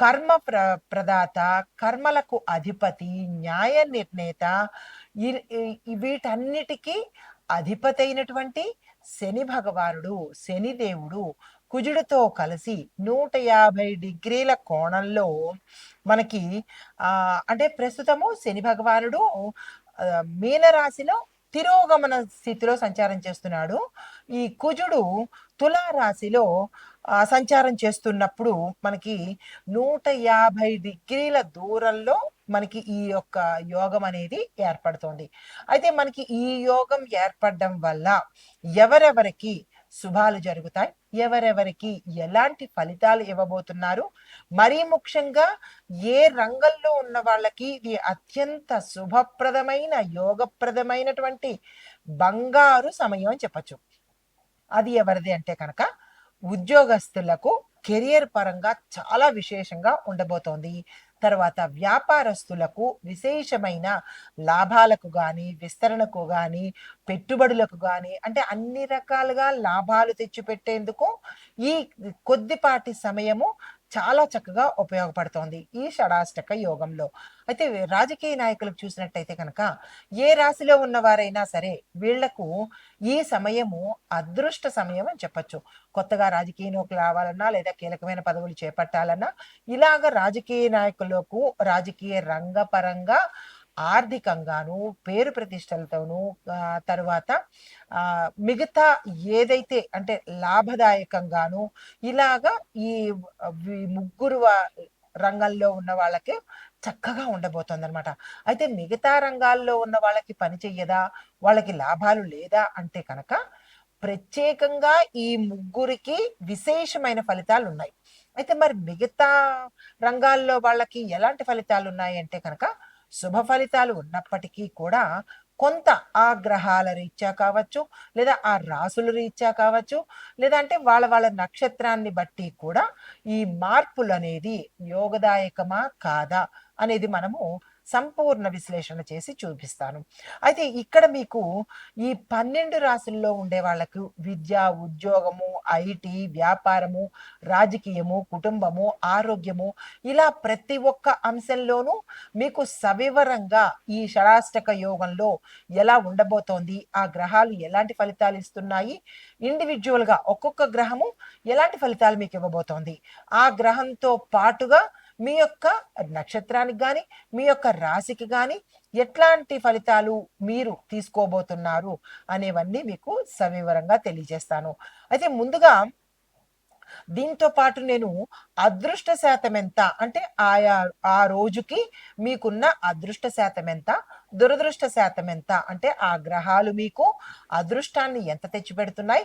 కర్మ ప్ర ప్రదాత కర్మలకు అధిపతి న్యాయ నిర్ణేత వీటన్నిటికీ అధిపతి అయినటువంటి శని భగవానుడు శనిదేవుడు కుజుడితో కలిసి నూట యాభై డిగ్రీల కోణంలో మనకి ఆ అంటే ప్రస్తుతము శని భగవానుడు మీనరాశిలో తిరోగమన స్థితిలో సంచారం చేస్తున్నాడు. ఈ కుజుడు తులా రాశిలో సంచారం చేస్తున్నప్పుడు మనకి నూట యాభై డిగ్రీల దూరంలో మనకి ఈ యొక్క యోగం అనేది ఏర్పడుతోంది. అయితే మనకి ఈ యోగం ఏర్పడడం వల్ల ఎవరెవరికి శుభాలు జరుగుతాయి. ఎవరెవరికి ఎలాంటి ఫలితాలు ఇవ్వబోతున్నారు? మరీ ముఖ్యంగా ఏ రంగంలో ఉన్న వాళ్ళకి ఇది అత్యంత శుభప్రదమైన యోగప్రదమైనటువంటి బంగారు సమయం అని చెప్పచ్చు. అది ఎవరిది అంటే కనుక ఉద్యోగస్తులకు కెరియర్ పరంగా చాలా విశేషంగా ఉండబోతోంది. తర్వాత వ్యాపారస్తులకు విశేషమైన లాభాలకు కానీ విస్తరణకు కానీ పెట్టుబడులకు కానీ అంటే అన్ని రకాలుగా లాభాలు తెచ్చిపెట్టేందుకు ఈ కొద్దిపాటి సమయము చాలా చక్కగా ఉపయోగపడుతోంది ఈ షడాష్టక యోగంలో. అయితే రాజకీయ నాయకులకు చూసినట్టయితే కనుక ఏ రాశిలో ఉన్నవారైనా సరే వీళ్ళకు ఈ సమయము అదృష్ట సమయం అని చెప్పచ్చు. కొత్తగా రాజకీయంలోకి రావాలన్నా లేదా కీలకమైన పదవులు చేపట్టాలన్నా ఇలాగ రాజకీయ నాయకులకు రాజకీయ రంగపరంగా ఆర్థికంగాను పేరు ప్రతిష్టలతోనూ తర్వాత మిగతా ఏదైతే అంటే లాభదాయకంగాను ఇలాగా ఈ ముగ్గురు రంగంలో ఉన్న వాళ్ళకి చక్కగా ఉండబోతుంది అనమాట అయితే మిగతా రంగాల్లో ఉన్న వాళ్ళకి పని చెయ్యదా? వాళ్ళకి లాభాలు లేదా? అంటే కనుక ప్రత్యేకంగా ఈ ముగ్గురికి విశేషమైన ఫలితాలు ఉన్నాయి అయితే మరి మిగతా రంగాల్లో వాళ్ళకి ఎలాంటి ఫలితాలు ఉన్నాయి అంటే కనుక శుభ ఫలితాలు ఉన్నప్పటికీ కూడా కొంత ఆ గ్రహాల రీత్యా కావచ్చు లేదా ఆ రాసుల రీత్యా కావచ్చు లేదా అంటే వాళ్ళ వాళ్ళ నక్షత్రాన్ని బట్టి కూడా ఈ మార్పులు అనేది యోగదాయకమా కాదా? అనేది మనము సంపూర్ణ విశ్లేషణ చేసి చూపిస్తాను. అయితే ఇక్కడ మీకు ఈ పన్నెండు రాసుల్లో ఉండే వాళ్ళకు విద్య ఉద్యోగము ఐటీ వ్యాపారము రాజకీయము కుటుంబము ఆరోగ్యము ఇలా ప్రతి ఒక్క అంశంలోనూ మీకు సవివరంగా ఈ షడాష్టక యోగంలో ఎలా ఉండబోతోంది ఆ గ్రహాలు ఎలాంటి ఫలితాలు ఇస్తున్నాయి ఇండివిజువల్గా ఒక్కొక్క గ్రహము ఎలాంటి ఫలితాలు మీకు ఇవ్వబోతోంది ఆ గ్రహంతో పాటుగా మీ యొక్క నక్షత్రానికి కానీ మీ యొక్క రాశికి కానీ ఎట్లాంటి ఫలితాలు మీరు తీసుకోబోతున్నారు అనేవన్నీ మీకు సవివరంగా తెలియజేస్తాను. అయితే ముందుగా దీంతో పాటు నేను అదృష్ట శాతం ఎంత అంటే ఆయా ఆ రోజుకి మీకున్న అదృష్ట శాతం ఎంత దురదృష్ట శాతం ఎంత అంటే ఆ గ్రహాలు మీకు అదృష్టాన్ని ఎంత తెచ్చిపెడుతున్నాయి?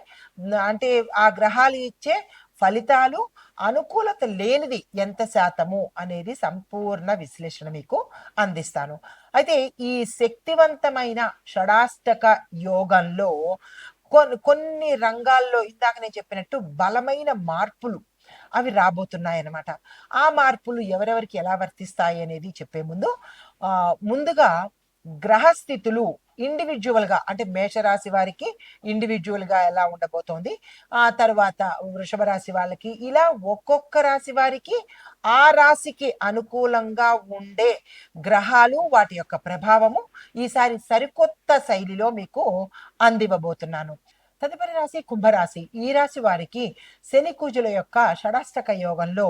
అంటే ఆ గ్రహాలు ఇచ్చే ఫలితాలు అనుకూలత లేనిది ఎంత శాతము అనేది సంపూర్ణ విశ్లేషణ మీకు అందిస్తాను. అయితే ఈ శక్తివంతమైన షడాష్టక యోగంలో కొన్ని కొన్ని రంగాల్లో ఇందాక నేను చెప్పినట్టు బలమైన మార్పులు అవి రాబోతున్నాయి అన్నమాట ఆ మార్పులు ఎవరెవరికి ఎలా వర్తిస్తాయి అనేది చెప్పే ముందు ఆ ముందుగా గ్రహస్థితులు ఇండివిజువల్గా అంటే మేషరాశి వారికి ఇండివిజువల్గా ఎలా ఉండబోతోంది? ఆ తర్వాత వృషభ రాశి వాళ్ళకి ఇలా ఒక్కొక్క రాశి వారికి ఆ రాశికి అనుకూలంగా ఉండే గ్రహాలు వాటి యొక్క ప్రభావము ఈసారి సరికొత్త శైలిలో మీకు అందివ్వబోతున్నాను. తదుపరి రాశి కుంభరాశి. ఈ రాశి వారికి శని కూజుల యొక్క షడాష్టక యోగంలో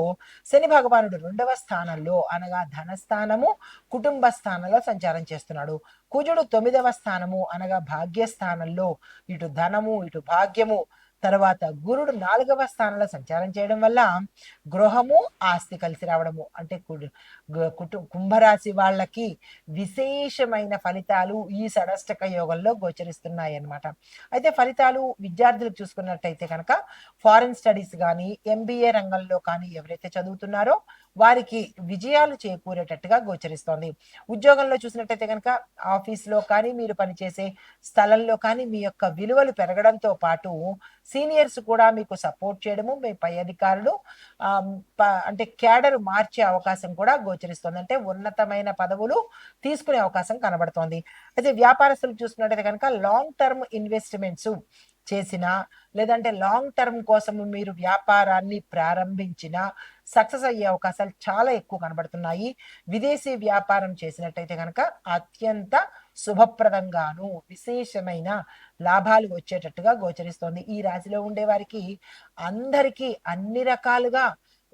శని భగవానుడు రెండవ స్థానంలో అనగా ధనస్థానము కుటుంబ స్థానంలో సంచారం చేస్తున్నాడు. కుజుడు తొమ్మిదవ స్థానము అనగా భాగ్యస్థానంలో. ఇటు ధనము ఇటు భాగ్యము. తర్వాత గురుడు నాలుగవ స్థానంలో సంచారం చేయడం వల్ల గృహము ఆస్తి కలిసి రావడము. అంటే కుటు కుంభరాశి వాళ్ళకి విశేషమైన ఫలితాలు ఈ సడష్టక యోగంలో గోచరిస్తున్నాయి అన్నమాట అయితే ఫలితాలు విద్యార్థులకు చూసుకున్నట్టయితే కనుక ఫారిన్ స్టడీస్ కానీ ఎంబీఏ రంగంలో కానీ ఎవరైతే చదువుతున్నారో వారికి విజయాలు చేకూరేటట్టుగా గోచరిస్తోంది. ఉద్యోగంలో చూసినట్టయితే కనుక ఆఫీస్లో కానీ మీరు పనిచేసే స్థలంలో కానీ మీ యొక్క విలువలు పెరగడంతో పాటు సీనియర్స్ కూడా మీకు సపోర్ట్ చేయడము మీ పై అధికారులు అంటే క్యాడర్ మార్చే అవకాశం కూడా గోచరిస్తుంది. అంటే ఉన్నతమైన పదవులు తీసుకునే అవకాశం కనబడుతోంది. అయితే వ్యాపారస్తులు చూసుకున్నట్టయితే కనుక లాంగ్ టర్మ్ ఇన్వెస్ట్మెంట్స్ చేసిన లేదంటే లాంగ్ టర్మ్ కోసం మీరు వ్యాపారాన్ని ప్రారంభించిన సక్సెస్ అయ్యే అవకాశాలు చాలా ఎక్కువ కనబడుతున్నాయి. విదేశీ వ్యాపారం చేసినట్టయితే కనుక అత్యంత శుభప్రదంగాను విశేషమైన లాభాలు వచ్చేటట్టుగా గోచరిస్తోంది. ఈ రాశిలో ఉండే వారికి అందరికీ అన్ని రకాలుగా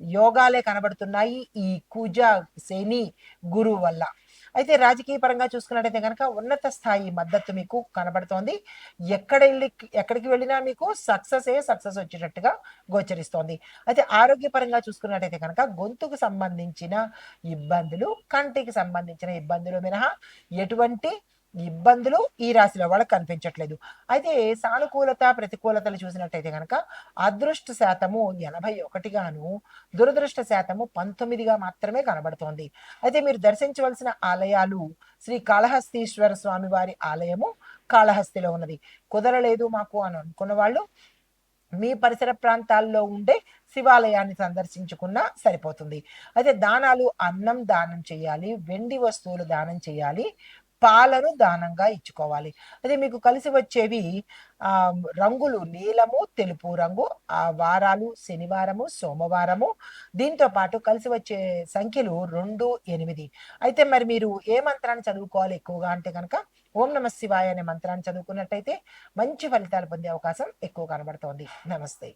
యోగాలే కనబడుతున్నాయి. ఈ కుజ శని గురువు వల్ల అయితే రాజకీయ పరంగా చూసుకున్నట్టయితే కనుక ఉన్నత స్థాయి మద్దతు మీకు కనబడుతోంది. ఎక్కడ వెళ్ళి ఎక్కడికి వెళ్ళినా మీకు సక్సెస్ ఏ సక్సెస్ వచ్చేటట్టుగా గోచరిస్తోంది. అయితే ఆరోగ్యపరంగా చూసుకున్నట్టయితే కనుక గొంతుకు సంబంధించిన ఇబ్బందులు కంటికి సంబంధించిన ఇబ్బందులు మినహా ఎటువంటి ఇబ్బందులు ఈ రాశిలో వాళ్ళకి కనిపించట్లేదు. అయితే సానుకూలత ప్రతికూలతలు చూసినట్టయితే కనుక అదృష్ట శాతము ఎనభై ఒకటిగాను దురదృష్ట శాతము పంతొమ్మిదిగా మాత్రమే కనబడుతోంది. అయితే మీరు దర్శించవలసిన ఆలయాలు శ్రీ కాళహస్తీశ్వర స్వామి వారి ఆలయము కాళహస్తిలో ఉన్నది. కుదరలేదు మాకు అని అనుకున్న వాళ్ళు మీ పరిసర ప్రాంతాల్లో ఉండే శివాలయాన్ని సందర్శించుకున్నా సరిపోతుంది. అయితే దానాలు అన్నం దానం చేయాలి వెండి వస్తువులు దానం చేయాలి పాలను దానంగా ఇచ్చుకోవాలి. అదే మీకు కలిసి వచ్చేవి ఆ రంగులు నీలము తెలుపు రంగు ఆ వారాలు శనివారము సోమవారము దీంతో పాటు కలిసి వచ్చే సంఖ్యలు రెండు ఎనిమిది. అయితే మరి మీరు ఏ మంత్రాన్ని చదువుకోవాలి ఎక్కువగా అంటే కనుక ఓం నమ శివాయ అనే మంత్రాన్ని చదువుకున్నట్టయితే మంచి ఫలితాలు పొందే అవకాశం ఎక్కువ కనబడుతోంది. నమస్తే.